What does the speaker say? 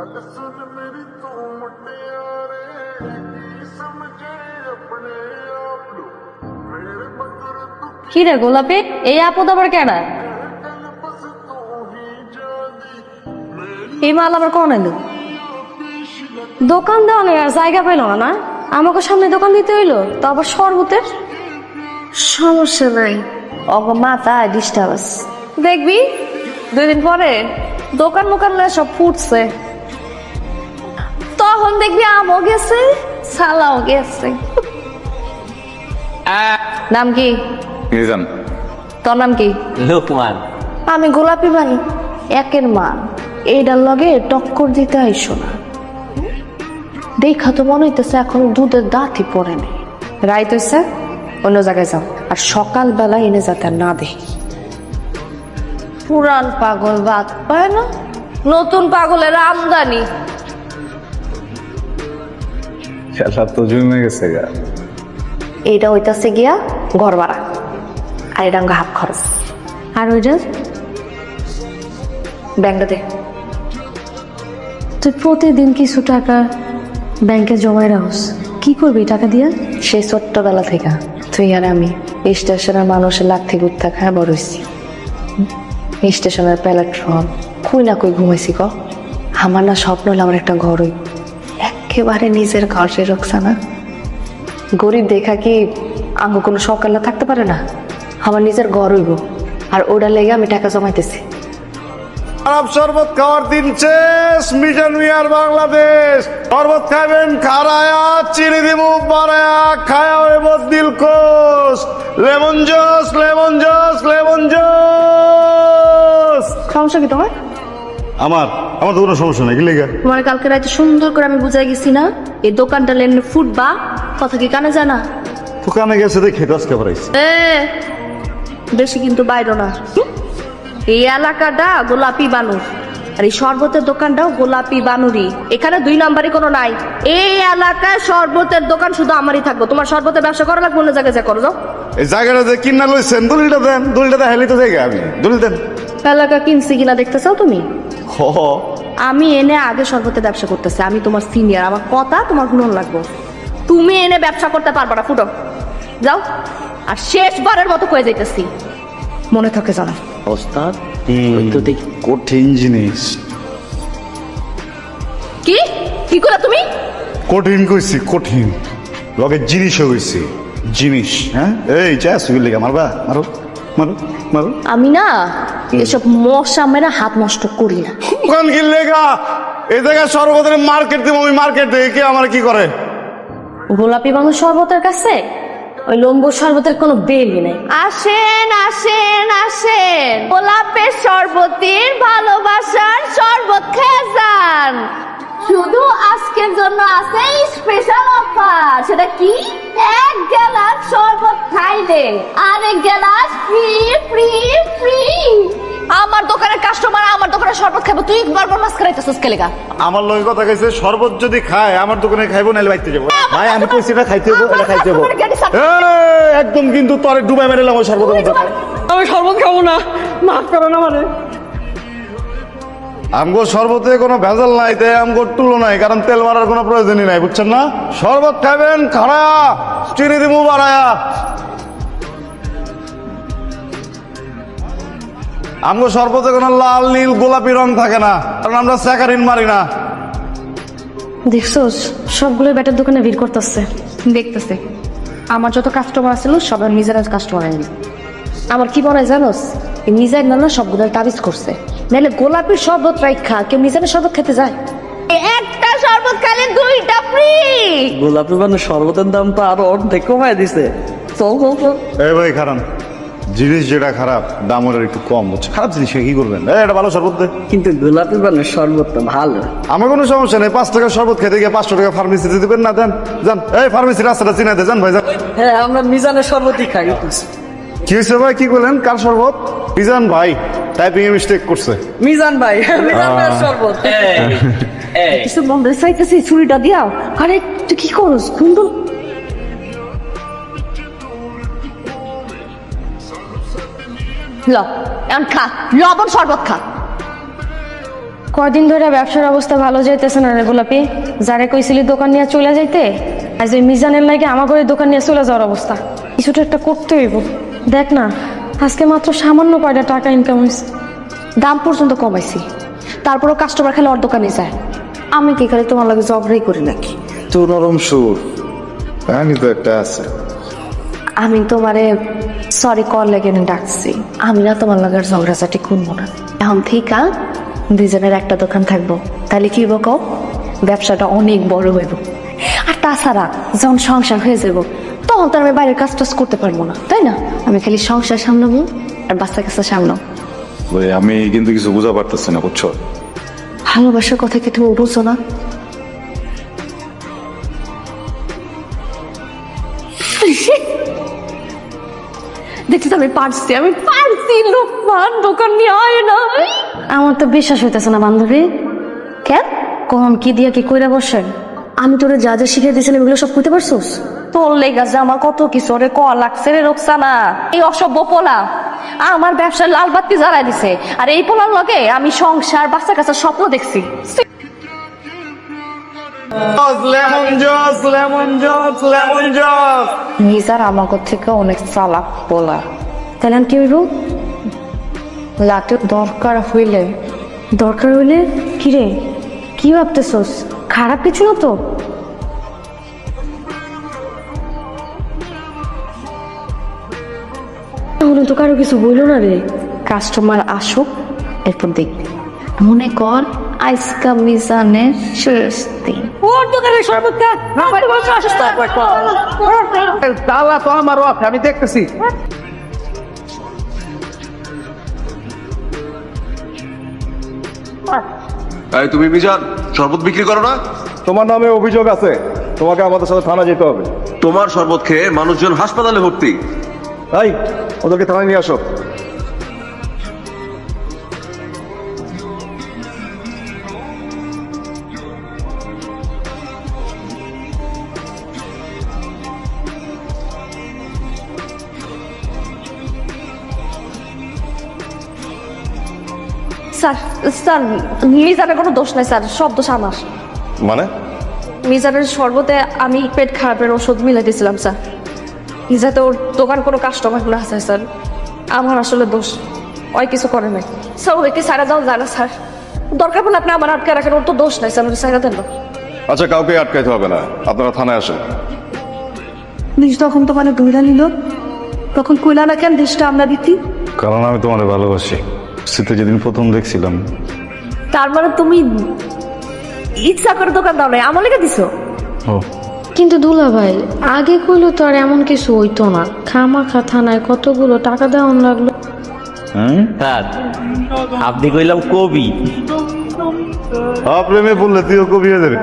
ਗੱਲ ਸੁਣ ਮੇਰੀ ਤੂੰ ਮੁਟਿਆਰੇ ਕੀ ਸਮਝੇ ਆਪਣੇ ਆਪ ਨੂੰ ਮੇਰੇ ਮਗਰ ਤੂੰ কি রে গোলাপি এই আপদ আবার কেডা ਗੱਲ ਬਸ ਤੂੰ ਹੀ ਜਾਦੀ এই মাল আবার কোন এলো দোকান দেওয়া নেই আর জায়গা পাইল না না আমাকে সামনে দোকান দিতে হইলো তো আবার শরবতের সমস্যা নাই অগ মাথা ডিস্টার্ব দেখবি দুই দিন পরে দোকান মোকান লয়ে সব ফুটছে তখন দেখবি আমও গেছে সালাও গেছে। নাম কি? নিজাম। তোর নাম কি? লোকমান। আমি গোলাপি বানি একের মা। এইটার লগে টক্কর দিতে আইসো না। দেখা তো মনে হইতেছে এখন দুধের দাঁতই পড়ে নেই। রাইত হইছে অন্য জায়গায় যাও। আর সকালবেলা এনে যাতে না দেখি। পুরান পাগল বাদ পায় না? নতুন পাগলের আমদানি। খেলা তো জমে গেছে গা। এইটা হইতাছে গিয়া ঘর ভাড়া আর এটা হাফ খরচ। আর ওইটা? ব্যাংকটা দে। তুই প্রতিদিন কিছু টাকা ব্যাংকে জমায় রাখস কি করবি টাকা দিয়ে? সেই ছোট্টবেলা থেকে। তুই আর আমি স্টেশনের মানুষের লাখ থেকে উত্থা খায় বড় হইছি। স্টেশনের প্ল্যাটফর্ম কই না কই ঘুমাইছি ক? আমার না স্বপ্ন হলো আমার একটা ঘর হইব। একেবারে নিজের ঘর সে রোকসানা। গরিব দেখা কি আঙ্গ কোনো সকালে থাকতে পারে না? আমার নিজের ঘর হইব আর ওটা লেগে আমি টাকা জমাইতেছি। খারাপ শরবত খাওয়ার দিন শেষ মিশন মিয়ার বাংলাদেশ। শরবত খাবেন খারায়া চিনি দিমু বাড়ায়া খায়া হইব দিল কোষ lemon juice lemon juice lemon juice. সমস্যা কি তোমার? আমার আমার তো কোনো সমস্যা নেই লেগে? তোমার কালকে রাতে সুন্দর করে আমি বুঝাই গেছি না? এই দোকানটা লেন ফুটবা কথা কি কানে জানা দোকানে গেছে দেখে দশকে পড়াইছে এ বেশি কিন্তু বাইরো না? এই এলাকাটা গোলাপি বানুর আর এই শরবতের দোকানটাও গোলাপি বানুরি এখানে দুই নাম্বারই কোনো নাই। এই এলাকায় শরবতের দোকান শুধু আমারই থাকব। তোমার শরবতের ব্যবসা করা লাগবে অন্য জায়গায় যা করো যাও। এই জায়গাটা যে কিনা লইছেন দলিলটা দেন দলিলটা দেখাইলে তো জায়গা আমি। দলিল দেন। এলাকা কিনছি কিনা দেখতে চাও তুমি? হ। আমি এনে আগে শরবতের ব্যবসা করতেছি আমি তোমার সিনিয়র আমার কথা তোমার গ্রহণ লাগবো। তুমি এনে ব্যবসা করতে পারবা না ফুটো। যাও আর শেষবারের মতো কয়ে যাইতেছি। মনে থাকে জানা। ওস্তাদ তো দেখি কঠিন জিনিস। কি? কি করে তুমি? কঠিন কইছি কঠিন। লগে জিনিসও কইছি। জিনিস হ্যাঁ? এই যা সুবিল লেগে মারবা মারো মারো মারো। আমি না এসব মশা মেরা হাত নষ্ট করি না। দোকান কি লেগা এই জায়গায় সর্বদের মার্কেট দিব আমি মার্কেট থেকে কে আমার কি করে? গোলাপি বাংলা শরবতের কাছে? ওই লম্বু শরবতের কোনো বেলি নেই। আসেন আসেন আসেন। গোলাপের শরবতের ভালোবাসার শরবত খেয়ে যান। শুধু আজকের জন্য আছে স্পেশাল অফার সেটা কি? এক গ্লাস শরবত খাইলে আরেক গ্লাস ফ্রি ফ্রি ফ্রি। আমার দোকানের কাস্টমার আমার দোকানের শরবত খাব তুই বারবার মাছ খাইতেছিস কেলেগা আমার লগে কথা কইছে শরবত যদি খায় আমার দোকানে খাইবো নাহলে বাইতে যাব। ভাই আমি কইছি এটা খাইতে হব এটা খাইতে হব একদম কিন্তু তোরে ডুবাই মেরেলাম ওই শরবতের মধ্যে আমি শরবত খাব না। মাফ করো না মানে। আমগো শরবতে কোনো ভেজাল নাই, তাই আমগো টুলো নাই, কারণ তেল মারার কোনো প্রয়োজনই নাই, বুঝছেন না? শরবত খাবেন খাড়ায়া চিনি দিমু বাড়ায়া। আমগো শরবতে কোনো লাল, নীল, গোলাপি রং থাকে না, কারণ আমরা স্যাকারিন মারি না। দেখছোস, সবগুলো ব্যাটার দোকানে ভিড় করতেছে। দেখতেছে। আমার যত কাস্টমার আছিল সবার নিজের কাস্টমার আমার কি মনে জানোস? এই মিজাইর নানা সবগুলো তাবিজ করছে। নাহলে গোলাপের শরবত রাইখা কেউ মিজানের শরবত খেতে যায়। একটা শরবত খাইলে দুইটা ফ্রি গোলাপি মানে শরবতের দাম তো আরও অর্ধেক কমায় দিছে। চল চল চল। এই ভাই খারাপ জিনিস যেটা খারাপ দাম ওটার একটু কম হচ্ছে খারাপ জিনিস কি করবেন? এই, এটা ভালো শরবত দে। কিন্তু গোলাপি মানে শরবতটা ভালো। আমার কোনো সমস্যা নেই পাঁচ টাকা শরবত খেতে গিয়ে পাঁচশো টাকা ফার্মেসিতে দিবেন না দেন যান। এই ফার্মেসি রাস্তাটা চিনাই দেন ভাই যান। হ্যাঁ আমরা মিজানের শরবতই খাই। কি হয়েছে ভাই কি করলেন কার শরবত? মিজান ভাই। টাইপিং এ মিস্টেক করছে। মিজান ভাই মিজান কিছু বন্ধ চাইতেছি ছুরিটা দিয়াও। আরে তুই কি করস? ল এখন খা। লবণ শরবত খা। কয়দিন ধরে ব্যবসার অবস্থা ভালো যাইতেছে না রে গোলাপি। যারে কইছিলি দোকান নিয়ে চলে যাইতে আজ ওই মিজানের লাগে আমার ঘরে দোকান নিয়ে চলে যাওয়ার অবস্থা। কিছুটা একটা করতে হইব। দেখ না আজকে মাত্র সামান্য কয়টা টাকা ইনকাম হয়েছে। দাম পর্যন্ত কমাইছি। তারপরও কাস্টমার খেলে ওর দোকানে যায় আমি কি খালি তোমার লাগে জবরাই করি নাকি? তো নরম সুর। কাহিনী তো একটা আছে। আমি তোমারে সরি কল লেগে ডাকছি। আমি না তোমার লাগার ঝগড়াঝাটি করব না। এখন ঠিক দুজনের একটা দোকান থাকব। তাহলে কি কও? ব্যবসাটা অনেক বড় হইব। আর তাছাড়া যখন সংসার হয়ে যাব তখন তো আমি বাইরের কাজ টাজ করতে পারব না তাই না? আমি খালি সংসার সামলাবো আর বাচ্চা কাচ্চা সামলাবো ওই আমি কিন্তু কিছু বুঝা পারতেছি না বুঝছ? ভালোবাসার কথা কি তুমি বুঝো না? দেখছি তো আমি পারছি আমি পারছি লোকমান দোকান নিয়ে আয় না। আমার তো বিশ্বাস হইতেছে না বান্ধবী। কেন? কম কি দিয়া কি কইরা বসে আমি তোরে যা যা শিখে দিয়েছিলাম এগুলো সব করতে পারছোস? তোর লেগা যে আমার কত কিছু ওরে ক লাগছে রে রোকসানা। এই অসভ্য পোলা। আমার ব্যবসার লাল বাতি জ্বালাই দিছে। আর এই পোলার লগে আমি সংসার বাচ্চা কাচ্চার স্বপ্ন দেখছি। মিজার আমাকে থেকে অনেক চালাক পোলা। তাহলে কি হইব? লাটে দরকার হইলে। দরকার হইলে? কি রে কি ভাবতেছস? খারাপ কিছু না তো? তাহলে তো কারও কিছু বইল না রে। কাস্টমার আসুক এরপর দেখবি। মনে কর আইসকা মিজানের শেষ দিন ওর দোকানে শরবত খা তালা তো আমার অফ আমি দেখতেছি। এই তুমি মিজান শরবত বিক্রি করো না? তোমার নামে অভিযোগ আছে। তোমাকে আমাদের সাথে থানা যেতে হবে। তোমার শরবত খেয়ে মানুষজন হাসপাতালে ভর্তি। তাই ওদেরকে থানায় নিয়ে আসো। স্যার স্যার মিজানের কোনো দোষ নাই স্যার সব দোষ আমার। মানে? মিজানের শরবতে আমি পেট খারাপের ওষুধ মিলাই দিয়েছিলাম স্যার। যাতে ওর দোকান কোনো কাস্টমার না আছে স্যার। আমার আসলে দোষ ওই কিছু করে নাই। স্যার ওদেরকে সারা দাও জানা স্যার। দরকার পড়লে আপনি আমার আটকে রাখেন ওর তো দোষ নাই স্যার সারা দেন না। আচ্ছা কাউকে আটকাইতে হবে না। আপনারা থানায় আসেন। পুলিশ তখন তো মানে ধরে নিল? তখন কইলা না কেন দেশটা আমরা দিতি? কারণ আমি তোমার ভালোবাসি। শীতে যেদিন প্রথম দেখছিলাম। তার মানে তুমি ইচ্ছা করে দোকান দাও নাই আমার লেগে দিছো? ও। কিন্তু দুলা ভাই আগে কইলো তো আর এমন কিছু হইতো না। খামা খা থানায় কতগুলো টাকা দেওয়ান লাগল। হ্যাঁ? স্যার আপনি কইলাম কবি। প্রেমে বললে তুইও কবি হয়ে যাবে।